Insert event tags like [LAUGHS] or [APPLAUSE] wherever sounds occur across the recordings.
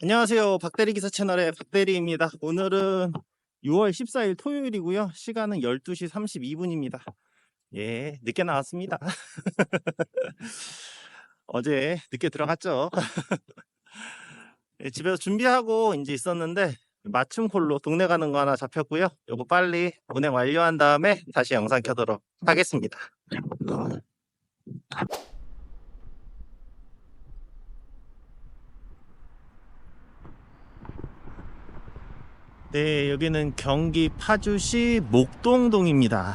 안녕하세요. 박대리 기사 채널의 박대리입니다. 오늘은 6월 14일 토요일이고요. 시간은 12시 32분입니다. 예, 늦게 나왔습니다. [LAUGHS] 어제 늦게 들어갔죠. [LAUGHS] 예, 집에서 준비하고 이제 있었는데 맞춤 콜로 동네 가는 거 하나 잡혔고요. 요거 빨리 운행 완료한 다음에 다시 영상 켜도록 하겠습니다. 네, 여기는 경기 파주시 목동동입니다.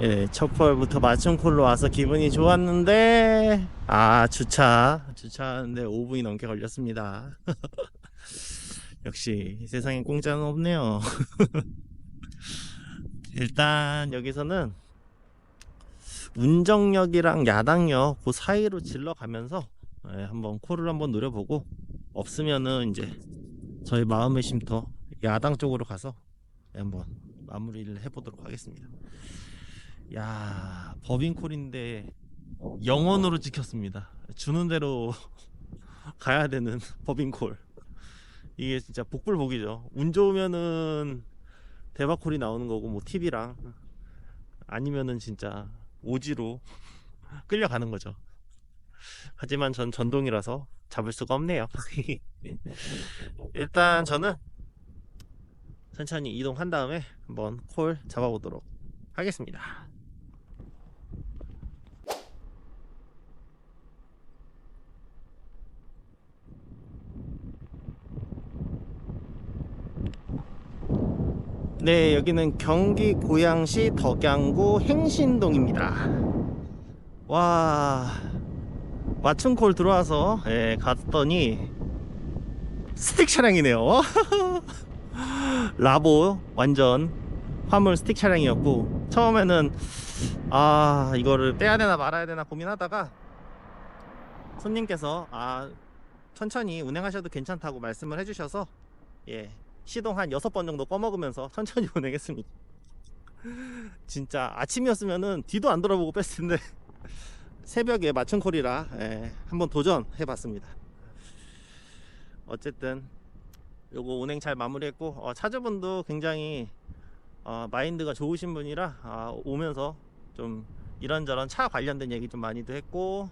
예, 첫 펄부터 맞춤 콜로 와서 기분이 좋았는데, 아, 주차. 주차하는데 5분이 넘게 걸렸습니다. [LAUGHS] 역시 세상에 공짜는 없네요. [LAUGHS] 일단 여기서는 운정역이랑 야당역 그 사이로 질러 가면서 예, 한번 콜을 한번 노려보고 없으면은 이제 저희 마음의 쉼터 야당 쪽으로 가서 한번 마무리를 해보도록 하겠습니다. 야 법인콜인데 영원으로 지켰습니다. 주는 대로 [LAUGHS] 가야 되는 법인콜. 이게 진짜 복불복이죠. 운 좋으면은 대박콜이 나오는 거고 뭐 TV랑 아니면은 진짜 오지로 [LAUGHS] 끌려가는 거죠. 하지만 전 전동이라서 잡을 수가 없네요. [LAUGHS] 일단 저는 천천히 이동한 다음에 한번 콜 잡아보도록 하겠습니다. 네, 여기는 경기 고양시 덕양구 행신동입니다. 와, 맞춤 콜 들어와서 예, 갔더니 스틱 차량이네요. [LAUGHS] 라보 완전 화물 스틱 차량이었고 처음에는 아 이거를 빼야 되나 말아야 되나 고민하다가 손님께서 아 천천히 운행하셔도 괜찮다고 말씀을 해주셔서 예 시동 한 여섯 번 정도 꺼먹으면서 천천히 [LAUGHS] 운행했습니다. 진짜 아침이었으면은 뒤도 안 돌아보고 뺐을 텐데 새벽에 맞춤 콜이라 예, 한번 도전해 봤습니다. 어쨌든 요거 운행 잘 마무리했고 어, 차주분도 굉장히 어, 마인드가 좋으신 분이라 아, 오면서 좀 이런저런 차 관련된 얘기 좀 많이도 했고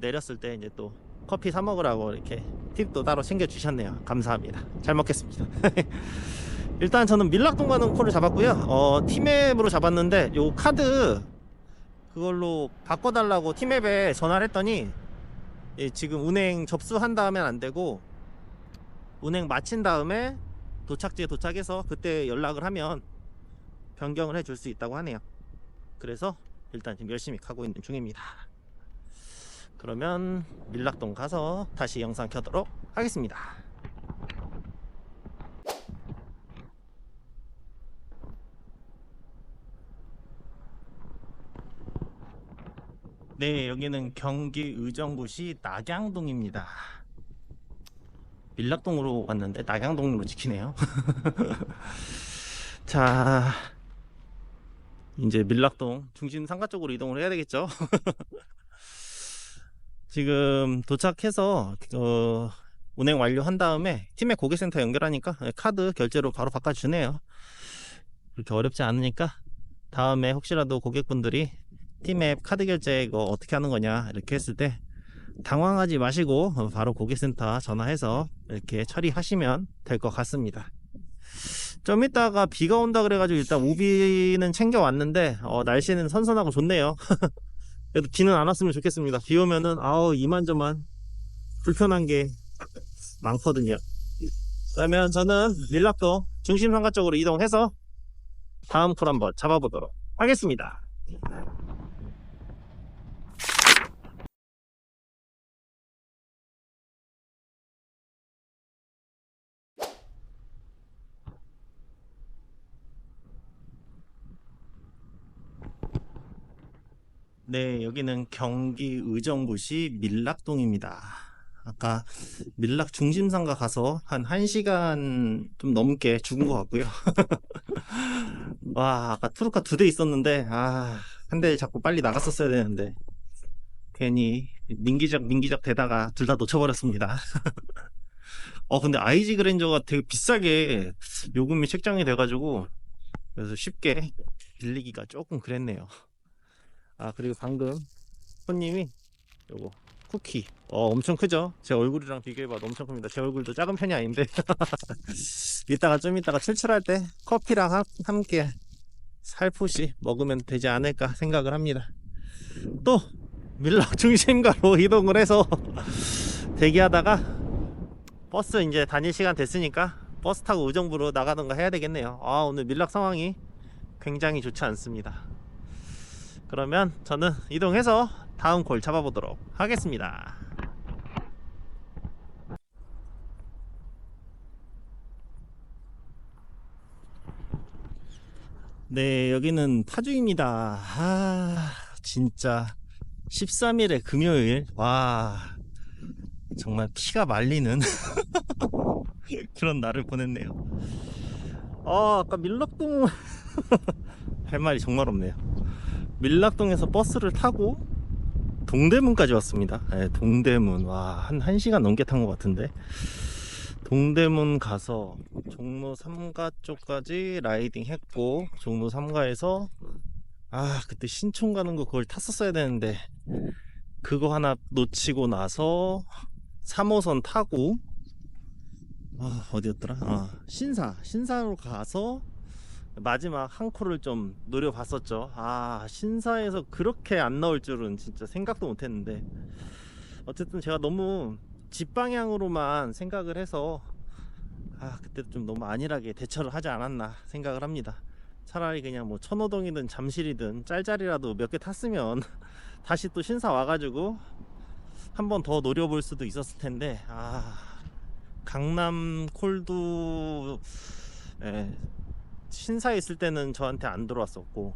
내렸을 때 이제 또 커피 사 먹으라고 이렇게 팁도 따로 챙겨 주셨네요. 감사합니다. 잘 먹겠습니다. [LAUGHS] 일단 저는 밀락동 가는 콜을 잡았고요. 어, 티맵으로 잡았는데 요 카드 그걸로 바꿔달라고 티맵에 전화를 했더니 예, 지금 운행 접수한 다음엔 안 되고 운행 마친 다음에 도착지에 도착해서 그때 연락을 하면 변경을 해줄 수 있다고 하네요. 그래서 일단 지금 열심히 가고 있는 중입니다. 그러면 밀락동 가서 다시 영상 켜도록 하겠습니다. 네, 여기는 경기 의정부시 낙양동입니다. 밀락동으로 왔는데 낙양동으로 지키네요. [LAUGHS] 자, 이제 밀락동 중심 상가 쪽으로 이동을 해야 되겠죠. [LAUGHS] 지금 도착해서 어, 운행 완료한 다음에 팀의 고객센터 연결하니까 카드 결제로 바로 바꿔주네요. 그렇게 어렵지 않으니까 다음에 혹시라도 고객분들이 팀앱 카드 결제 이거 어떻게 하는 거냐 이렇게 했을 때 당황하지 마시고 바로 고객센터 전화해서 이렇게 처리하시면 될 것 같습니다. 좀 이따가 비가 온다 그래가지고 일단 우비는 챙겨 왔는데 어, 날씨는 선선하고 좋네요. [LAUGHS] 그래도 비는 안 왔으면 좋겠습니다. 비 오면은 아우 이만저만 불편한 게 많거든요. 그러면 저는 밀락도 중심 상가 쪽으로 이동해서 다음 콜 한번 잡아보도록 하겠습니다. 네, 여기는 경기 의정부시 밀락동입니다. 아까 밀락 중심상가 가서 한 1시간 좀 넘게 죽은 것 같고요. [LAUGHS] 와, 아까 트루카 두 대 있었는데, 아, 한 대 자꾸 빨리 나갔었어야 되는데. 괜히 민기적 민기적 되다가 둘 다 놓쳐버렸습니다. [LAUGHS] 어 근데 IG 그랜저가 되게 비싸게 요금이 책정이 돼가지고 그래서 쉽게 빌리기가 조금 그랬네요. 아 그리고 방금 손님이 요거 쿠키 어 엄청 크죠? 제 얼굴이랑 비교해봐도 엄청 큽니다. 제 얼굴도 작은 편이 아닌데 [LAUGHS] 이따가 좀 이따가 출출할 때 커피랑 함- 함께 살포시 먹으면 되지 않을까 생각을 합니다. 또 밀락 중심가로 [LAUGHS] 이동을 해서 대기하다가 버스 이제 다닐 시간 됐으니까 버스 타고 의정부로 나가던가 해야 되겠네요. 아 오늘 밀락 상황이 굉장히 좋지 않습니다. 그러면 저는 이동해서 다음 골 잡아보도록 하겠습니다. 네, 여기는 파주입니다. 아, 진짜 13일에 금요일. 와, 정말 피가 말리는 [LAUGHS] 그런 날을 보냈네요. 아, 아까 밀락동 [LAUGHS] 할 말이 정말 없네요. 밀락동에서 버스를 타고 동대문까지 왔습니다. 네, 동대문. 와, 한 1시간 넘게 탄 것 같은데. 동대문 가서 종로 3가 쪽까지 라이딩 했고, 종로 3가에서, 아, 그때 신촌 가는 거 그걸 탔었어야 되는데, 그거 하나 놓치고 나서 3호선 타고, 아, 어디였더라? 아, 신사. 신사로 가서 마지막 한 코를 좀 노려봤었죠. 아, 신사에서 그렇게 안 나올 줄은 진짜 생각도 못 했는데. 어쨌든 제가 너무 집 방향으로만 생각을 해서, 아, 그때 좀 너무 안일하게 대처를 하지 않았나 생각을 합니다. 차라리 그냥 뭐 천호동이든 잠실이든 짤짤이라도 몇 개 탔으면 [LAUGHS] 다시 또 신사 와가지고 한 번 더 노려볼 수도 있었을 텐데, 아, 강남 콜도, 예, 신사에 있을 때는 저한테 안 들어왔었고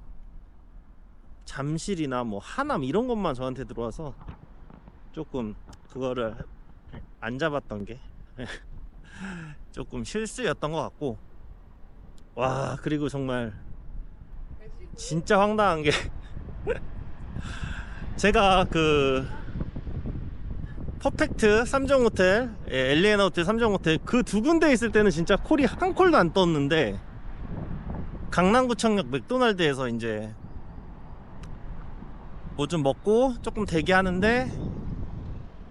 잠실이나 뭐 하남 이런 것만 저한테 들어와서 조금 그거를 안 잡았던 게 [LAUGHS] 조금 실수였던 것 같고 와 그리고 정말 진짜 황당한 게 [LAUGHS] 제가 그 퍼펙트 3종 호텔 예, 엘리에나 호텔 3종 호텔 그 두 군데 있을 때는 진짜 콜이 한 콜도 안 떴는데 강남구청역 맥도날드에서 이제 뭐 좀 먹고 조금 대기하는데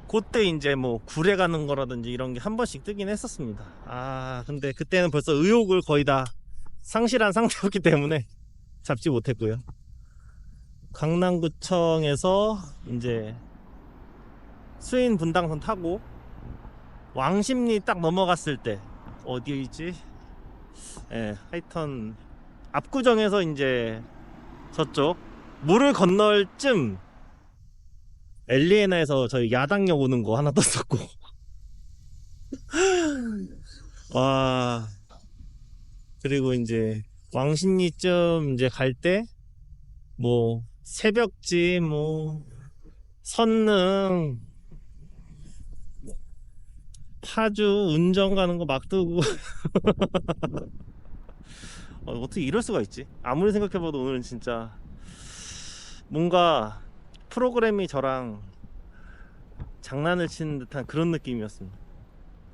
그때 이제 뭐 구례 가는 거라든지 이런 게 한 번씩 뜨긴 했었습니다. 아 근데 그때는 벌써 의욕을 거의 다 상실한 상태였기 때문에 잡지 못했고요. 강남구청에서 이제 수인 분당선 타고 왕십리 딱 넘어갔을 때 어디있지? 예, 하여튼 압구정에서 이제 저쪽 물을 건널 쯤 엘리에나에서 저희 야당역 오는 거 하나 [LAUGHS] 떴었고. 와. 그리고 이제 왕십리쯤 이제 갈 때 뭐 새벽지 뭐 선릉 파주 운전 가는 거막 뜨고 [LAUGHS] 어, 어떻게 이럴 수가 있지? 아무리 생각해봐도 오늘은 진짜 뭔가 프로그램이 저랑 장난을 치는 듯한 그런 느낌이었습니다.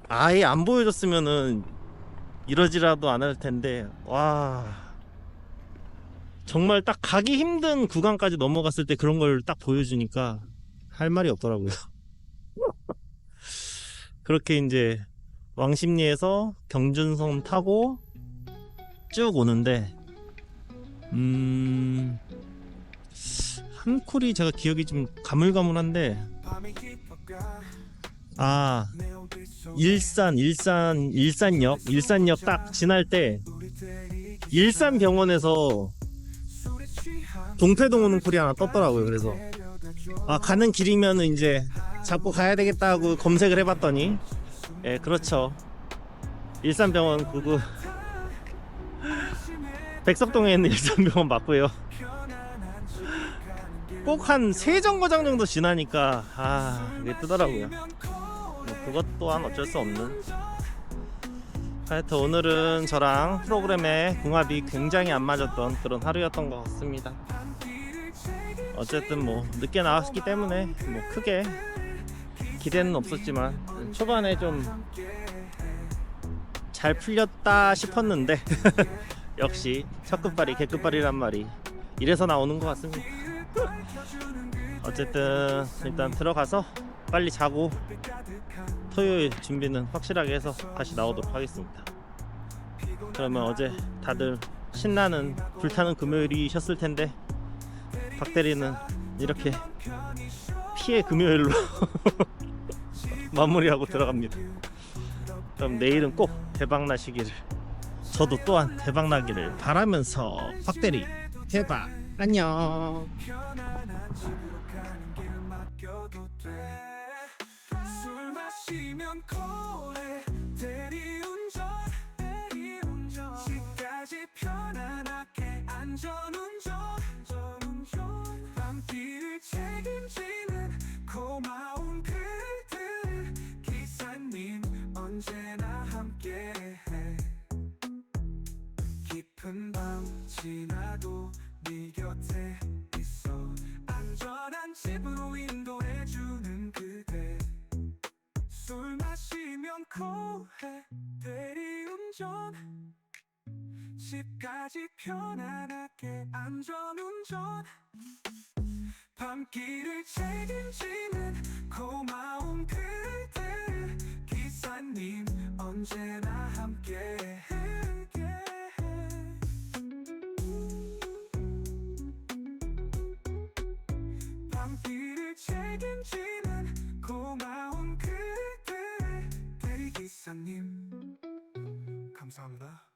아예 안 보여줬으면은 이러지라도 안 할 텐데 와 정말 딱 가기 힘든 구간까지 넘어갔을 때 그런 걸 딱 보여주니까 할 말이 없더라고요. [LAUGHS] 그렇게 이제 왕십리에서 경준섬 타고 쭉 오는데 음... 한 콜이 제가 기억이 좀 가물가물한데 아 일산 일산 일산역 일산역 딱 지날 때 일산병원에서 동패동 오는 콜이 하나 떴더라고요 그래서. 아 가는 길이면 이제 잡고 가야 되겠다 하고 검색을 해봤더니 예 그렇죠. 일산병원 그거 백석동에 있는 일산병원 맞고요. 꼭 한 세 정거장 정도 지나니까 아 이게 뜨더라고요. 뭐 그것 또한 어쩔 수 없는. 하여튼 오늘은 저랑 프로그램의 궁합이 굉장히 안 맞았던 그런 하루였던 것 같습니다. 어쨌든 뭐 늦게 나왔기 때문에 뭐 크게 기대는 없었지만 초반에 좀 잘 풀렸다 싶었는데 [LAUGHS] 역시 첫 끝발이 개끝발이란 말이 이래서 나오는 것 같습니다. 어쨌든 일단 들어가서 빨리 자고 토요일 준비는 확실하게 해서 다시 나오도록 하겠습니다. 그러면 어제 다들 신나는 불타는 금요일이셨을 텐데 박 대리는 이렇게 피해 금요일로 [LAUGHS] 마무리하고 들어갑니다. 그럼 내일은 꼭 대박 나시기를 저도 또한 대박 나기를 바라면서 박대리 대박 안녕. 안전운전 대리운전 집까지 편안하게 안전운전. 밤길을 책임지는 고마운 그대 기사님 언제나 함께해 밤길을 책임지는 고마운 그대 대리기사님 감사합니다